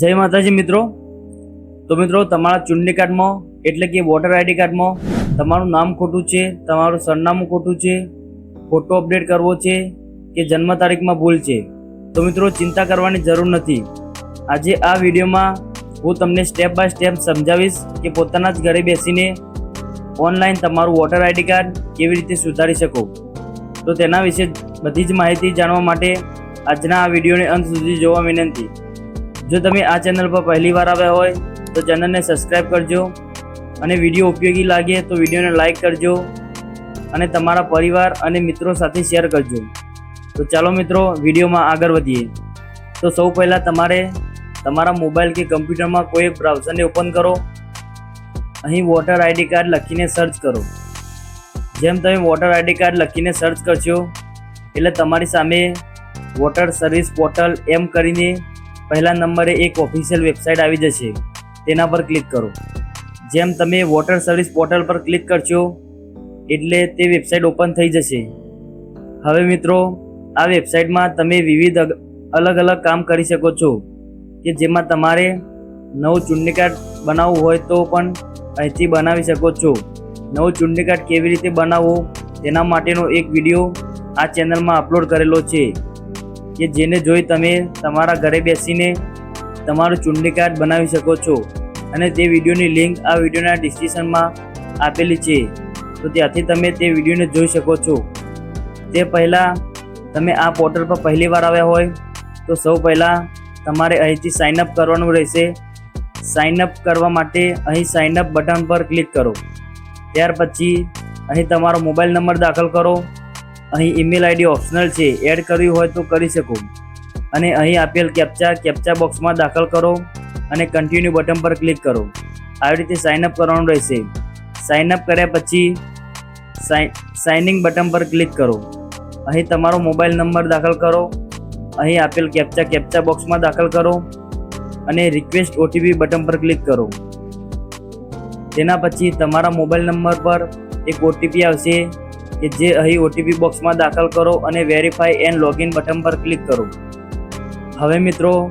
જય માતાજી મિત્રો. તો મિત્રો, તમારા ચૂંટણી કાર્ડમાં, એટલે કે વોટર આઈડી કાર્ડમાં, તમારું નામ ખોટું છે, તમારું સરનામું ખોટું છે ફોટો અપડેટ કરવો છે, કે જન્મ તારીખમાં ભૂલ છે. તો મિત્રો, ચિંતા કરવાની જરૂર નથી. આજે આ વિડીયોમાં હું તમને સ્ટેપ બાય સ્ટેપ સમજાવીશ કે પોતાના જ ઘરે બેસીને ઓનલાઈન તમારું વોટર આઈડી કાર્ડ કેવી રીતે સુધારી શકો. તો તેના વિશે બધી જ માહિતી જાણવા માટે આજના આ વિડીયોને અંત સુધી જોવા વિનંતી. જો તમે આ ચેનલ પર પહેલી વાર આવ્યા હોય, તો ચેનલને સબસ્ક્રાઈબ કરજો અને વીડિયો ઉપયોગી લાગે તો વિડીયોને લાઇક કરજો અને તમારા પરિવાર અને મિત્રો સાથે શેર કરજો. તો ચાલો મિત્રો, વિડીયોમાં આગળ વધીએ. તો સૌ પહેલાં તમારે તમારા મોબાઈલ કે કમ્પ્યુટરમાં કોઈ બ્રાઉઝરને ઓપન કરો. અહીં વોટર આઈડી કાર્ડ લખીને સર્ચ કરો. જેમ તમે વોટર આઈડી કાર્ડ લખીને સર્ચ કરશો, એટલે તમારી સામે વોટર સર્વિસ પોર્ટલ એમ કરીને પહેલા નંબરે એક ઓફિશિયલ વેબસાઇટ આવી જશે. તેના પર ક્લિક કરો. જેમ તમે વોટર સર્વિસ પોર્ટલ પર ક્લિક કરશો, એટલે તે વેબસાઇટ ઓપન થઈ જશે. હવે મિત્રો, આ વેબસાઇટમાં તમે વિવિધ અલગ અલગ કામ કરી શકો છો, કે જેમાં તમારે નવું ચૂંટણી કાર્ડ બનાવવું હોય તો પણ અહીંથી બનાવી શકો છો. નવું ચૂંટણી કાર્ડ કેવી રીતે બનાવવું, તેના માટેનો એક વીડિયો આ ચેનલમાં અપલોડ કરેલો છે. કે જેને જોઈ તમે તમારા ઘરે બેસીને તમારું ચૂંટણી કાર્ડ બનાવી શકો છો. અને તે વિડીયોની લિંક આ વિડીયોના ડિસ્ક્રિપ્શનમાં આપેલી છે. તો ત્યાંથી તમે તે વિડીયોને જોઈ શકો છો. તે પહેલાં તમે આ પોર્ટલ પર પહેલી વાર આવ્યા હોય, તો સૌ પહેલાં તમારે અહીંથી સાઇન અપ કરવાનું રહેશે. સાઇન અપ કરવા માટે અહીં સાઇનઅપ બટન પર ક્લિક કરો. ત્યાર પછી અહીં તમારો મોબાઈલ નંબર દાખલ કરો. અહીં ઈમેલ આઈડી ઓપ્શનલ છે. એડ કરવી હોય તો કરી શકો. અને અહીં આપેલ કેપ્ચા કેપ્ચા બોક્સમાં દાખલ કરો અને કન્ટિન્યુ બટન પર ક્લિક કરો. આવી રીતે સાઇન અપ કરવાનું રહેશે. સાઇન અપ કર્યા પછી સાઇનિંગ બટન પર ક્લિક કરો. અહીં તમારો મોબાઈલ નંબર દાખલ કરો. અહીં આપેલ કેપ્ચા કેપ્ચા બોક્સમાં દાખલ કરો અને રિક્વેસ્ટ ઓટીપી બટન પર ક્લિક કરો. તેના પછી તમારા મોબાઈલ નંબર પર એક ઓટીપી આવશે. કે જે અહીં ઓટીપી બોક્સમાં દાખલ કરો અને વેરીફાઈ એન્ડ લોગિન બટન પર ક્લિક કરો. હવે મિત્રો,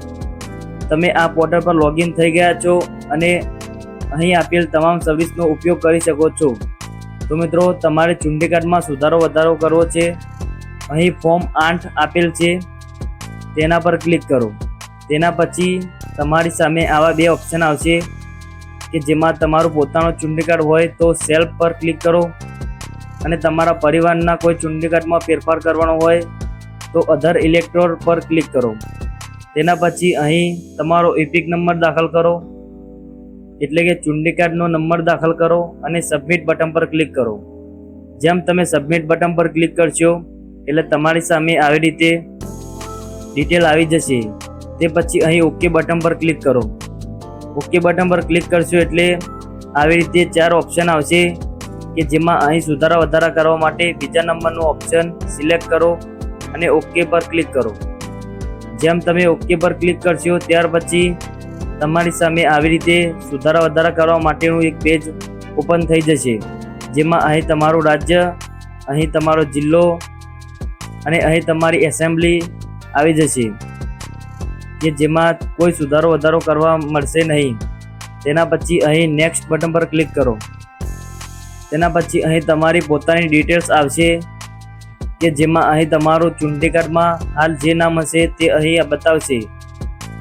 તમે આ પોર્ટલ પર લોગિન થઈ ગયા છો અને અહીં આપેલ તમામ સર્વિસનો ઉપયોગ કરી શકો છો. તો મિત્રો, તમારે ચૂંટણી કાર્ડમાં સુધારો વધારો કરવો છે. અહીં ફોર્મ આઠ આપેલ છે. તેના પર ક્લિક કરો. તેના પછી તમારી સામે આવા બે ઓપ્શન આવશે કે જેમાં તમારું પોતાનું ચૂંટણી કાર્ડ હોય તો સેલ્ફ પર ક્લિક કરો. અને તમારા પરિવારના કોઈ ચૂંટણી કાર્ડમાં ફેરફાર કરવાનો હોય તો અધર ઇલેક્ટ્રોર પર ક્લિક કરો. તેના પછી અહીં તમારો ઇપિક નંબર દાખલ કરો. એટલે કે ચૂંટણી કાર્ડનો નંબર દાખલ કરો અને સબમિટ બટન પર ક્લિક કરો. જેમ તમે સબમિટ બટન પર ક્લિક કરશો, એટલે તમારી સામે આવી રીતે ડિટેલ આવી જશે. તે પછી અહીં ઓકે બટન પર ક્લિક કરો. ઓકે બટન પર ક્લિક કરશો એટલે આવી રીતે ચાર ઓપ્શન આવશે. કે જેમાં અહીં સુધારા વધારા કરવા માટે બીજા નંબરનું ઓપ્શન સિલેક્ટ કરો અને ઓકે પર ક્લિક કરો. જેમ તમે ઓકે પર ક્લિક કરશો ત્યાર પછી તમારી સામે આવી રીતે સુધારા વધારા કરવા માટેનું એક પેજ ઓપન થઈ જશે. જેમાં અહીં તમારું રાજ્ય, અહીં તમારો જિલ્લો અને અહીં તમારી એસેમ્બલી આવી જશે. કે જેમાં કોઈ સુધારો વધારો કરવા મળશે નહીં. તેના પછી અહીં નેક્સ્ટ બટન પર ક્લિક કરો. તેના પછી અહીં તમારી પોતાની ડિટેલ્સ આવશે કે જેમાં અહીં તમારું ચૂંટણી કાર્ડમાં હાલ જે નામ હશે તે અહીં બતાવશે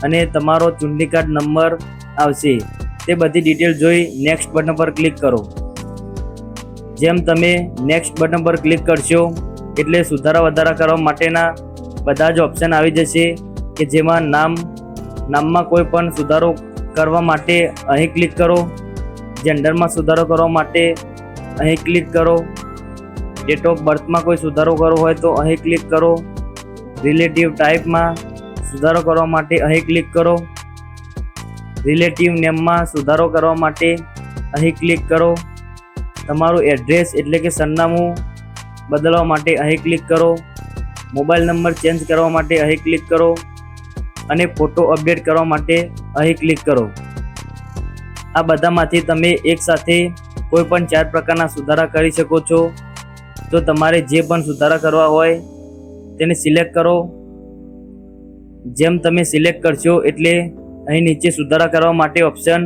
અને તમારો ચૂંટણી કાર્ડ નંબર આવશે. તે બધી ડિટેલ જોઈ નેક્સ્ટ બટન પર ક્લિક કરો. જેમ તમે નેક્સ્ટ બટન પર ક્લિક કરશો, એટલે સુધારા વધારા કરવા માટેના બધા જ ઓપ્શન આવી જશે કે જેમાં નામ, નામમાં કોઈ પણ સુધારો કરવા માટે અહીં ક્લિક કરો. જેન્ડરમાં સુધારો કરવા માટે અહીં ક્લિક કરો. ડેટ ઓફ બર્થમાં કોઈ સુધારો કરવો હોય તો અહીં ક્લિક કરો. રિલેટિવ ટાઈપમાં સુધારો કરવા માટે અહીં ક્લિક કરો. રિલેટિવ નેમમાં સુધારો કરવા માટે અહીં ક્લિક કરો. તમારું એડ્રેસ એટલે કે સરનામું બદલવા માટે અહીં ક્લિક કરો. મોબાઈલ નંબર ચેન્જ કરવા માટે અહીં ક્લિક કરો. અને ફોટો અપડેટ કરવા માટે અહીં ક્લિક કરો. આ બધામાંથી તમે એકસાથે કોઈ પણ ચાર પ્રકારના સુધારા કરી શકો છો. તો તમારે જે પણ સુધારા કરવા હોય, તેને સિલેક્ટ કરો. જેમ તમે સિલેક્ટ કરશો એટલે અહીં નીચે સુધારા કરવા માટે ઓપ્શન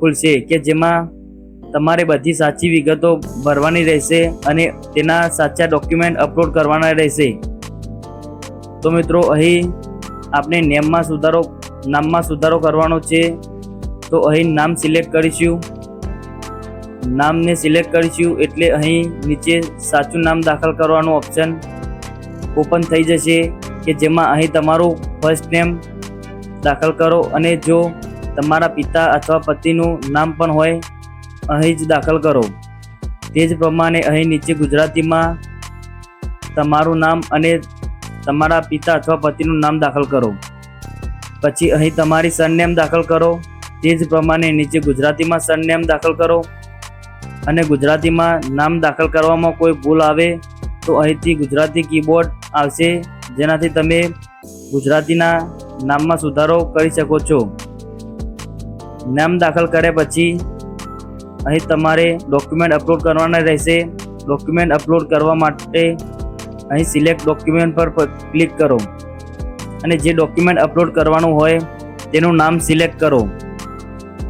ખુલશે કે જેમાં તમારે બધી સાચી વિગતો ભરવાની રહેશે અને તેના સાચા ડોક્યુમેન્ટ અપલોડ કરવાના રહેશે. તો મિત્રો, અહીં આપણે નેમમાં સુધારો, નામમાં સુધારો કરવાનો છે. તો અહીં નામ સિલેક્ટ કરીશું. નામને સિલેક્ટ કરીશું એટલે અહીં નીચે સાચું નામ દાખલ કરવાનું ઓપ્શન ઓપન થઈ જશે કે જેમાં અહીં તમારું ફર્સ્ટ નેમ દાખલ કરો અને જો તમારા પિતા અથવા પતિનું નામ પણ હોય, અહીં જ દાખલ કરો. તે જ પ્રમાણે અહીં નીચે ગુજરાતીમાં તમારું નામ અને તમારા પિતા અથવા પતિનું નામ દાખલ કરો. પછી અહીં તમારી સરનેમ દાખલ કરો. તે જ પ્રમાણે નીચે ગુજરાતીમાં સરનેમ દાખલ કરો. અને ગુજરાતીમાં નામ દાખલ કરવામાં કોઈ ભૂલ આવે, તો અહીંથી ગુજરાતી કીબોર્ડ આવશે, જેનાથી તમે ગુજરાતીના નામમાં સુધારો કરી શકો છો. નામ દાખલ કર્યા પછી અહીં તમારે ડોક્યુમેન્ટ અપલોડ કરવાના રહેશે. ડોક્યુમેન્ટ અપલોડ કરવા માટે અહીં સિલેક્ટ ડોક્યુમેન્ટ પર ક્લિક કરો. અને જે ડોક્યુમેન્ટ અપલોડ કરવાનું હોય, તેનું નામ સિલેક્ટ કરો.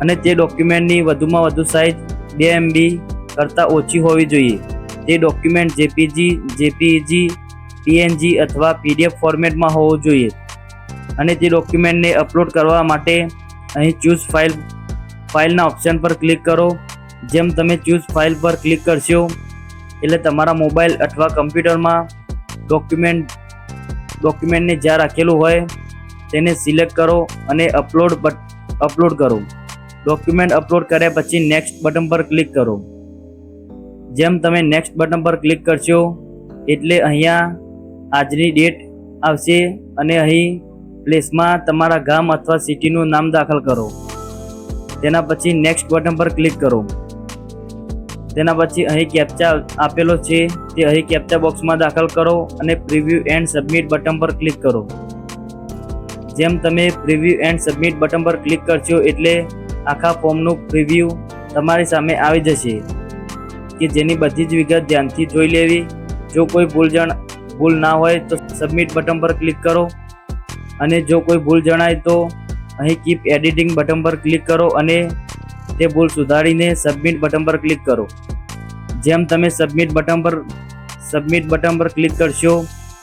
અને તે ડોક્યુમેન્ટની વધુમાં વધુ સાઇઝ બે એમબી કરતાં ઓછી હોવી જોઈએ. તે ડોક્યુમેન્ટ જેપીજી જેપીજી, પીએનજી અથવા પીડીએફ ફોર્મેટમાં હોવું જોઈએ અને તે ડોક્યુમેન્ટને અપલોડ કરવા માટે અહીં ચૂઝ ફાઇલ, ફાઇલના ઓપ્શન પર ક્લિક કરો. જેમ તમે ચૂઝ ફાઇલ પર ક્લિક કરશો, એટલે તમારા મોબાઈલ અથવા કમ્પ્યુટરમાં ડોક્યુમેન્ટ, ડોક્યુમેન્ટને જ્યાં રાખેલું હોય તેને સિલેક્ટ કરો અને અપલોડ અપલોડ કરો. ડોક્યુમેન્ટ અપલોડ કર્યા પછી નેક્સ્ટ બટન પર ક્લિક કરો. જેમ તમે નેક્સ્ટ બટન પર ક્લિક કરશો, એટલે અહીંયા આજની ડેટ આવશે અને અહીં પ્લેસમાં તમારા ગામ અથવા સિટીનું નામ દાખલ કરો. તેના પછી નેક્સ્ટ બટન પર ક્લિક કરો. તેના પછી અહીં કેપ્ચા આપેલો છે, તે અહીં કેપ્ચા બોક્સમાં દાખલ કરો અને પ્રિવ્યૂ એન્ડ સબમિટ બટન પર ક્લિક કરો. જેમ તમે પ્રિવ્યૂ એન્ડ સબમિટ બટન પર ક્લિક કરશો, એટલે આખા ફોર્મનું પ્રિવ્યૂ તમારી સામે આવી જશે. કે જેની બધી જ વિગત ધ્યાનથી જોઈ લેવી. જો કોઈ ભૂલ જણ, ભૂલ ના હોય તો સબમિટ બટન પર ક્લિક કરો. અને જો કોઈ ભૂલ જણાય તો અહીં કીપ એડિટિંગ બટન પર ક્લિક કરો અને તે ભૂલ સુધારીને સબમિટ બટન પર ક્લિક કરો. જેમ તમે સબમિટ બટન પર સબમિટ બટન પર ક્લિક કરશો,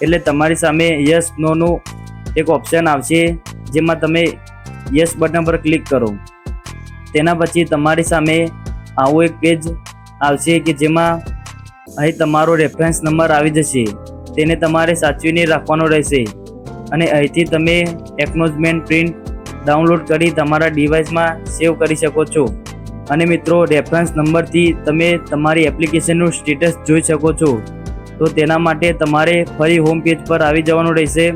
એટલે તમારી સામે યસ નોનું એક ઓપ્શન આવશે, જેમાં તમે યસ બટન પર ક્લિક કરો. તેના પછી તમારી સામે આવું એક પેજ આવશે કે જેમાં અહીં તમારો રેફરન્સ નંબર આવી જશે. તેને તમારે સાચવીને રાખવાનો રહેશે. અને અહીંથી તમે એકનોજમેન્ટ પ્રિન્ટ ડાઉનલોડ કરી તમારા ડિવાઇસમાં સેવ કરી શકો છો. અને મિત્રો રેફરન્સ નંબરથી તમે તમારી એપ્લિકેશનનું સ્ટેટસ જોઈ શકો છો. તો તેના માટે તમારે ફરી હોમ પેજ પર આવી જવાનું રહેશે.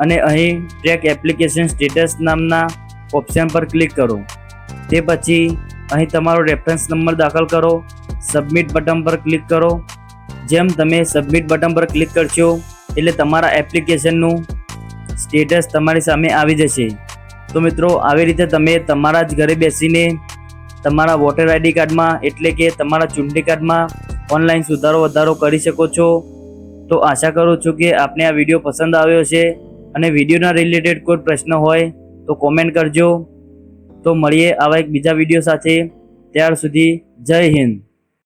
અને અહીં ટ્રેક એપ્લિકેશન સ્ટેટસ નામના ઓપ્શન પર ક્લિક કરો. તે પછી અહીં તમારો રેફરન્સ નંબર દાખલ કરો સબમિટ બટન પર ક્લિક કરો. જેમ તમે સબમિટ બટન પર ક્લિક કરશો, એટલે તમારા એપ્લિકેશનનું સ્ટેટસ તમારી સામે આવી જશે. તો મિત્રો, આવી રીતે તમે તમારા જ ઘરે બેસીને તમારા વોટર આઈડી કાર્ડમાં એટલે કે તમારા ચૂંટણી કાર્ડમાં ઓનલાઈન સુધારો વધારો કરી શકો છો. તો આશા કરું છું કે આપને આ વીડિયો પસંદ આવ્યો છે અને વિડીયોના રિલેટેડ કોઈ પ્રશ્ન હોય, તો કોમેન્ટ કરજો. તો મળીએ આવા એક બીજા વીડિયો સાથે. ત્યાર સુધી જય હિન્દ.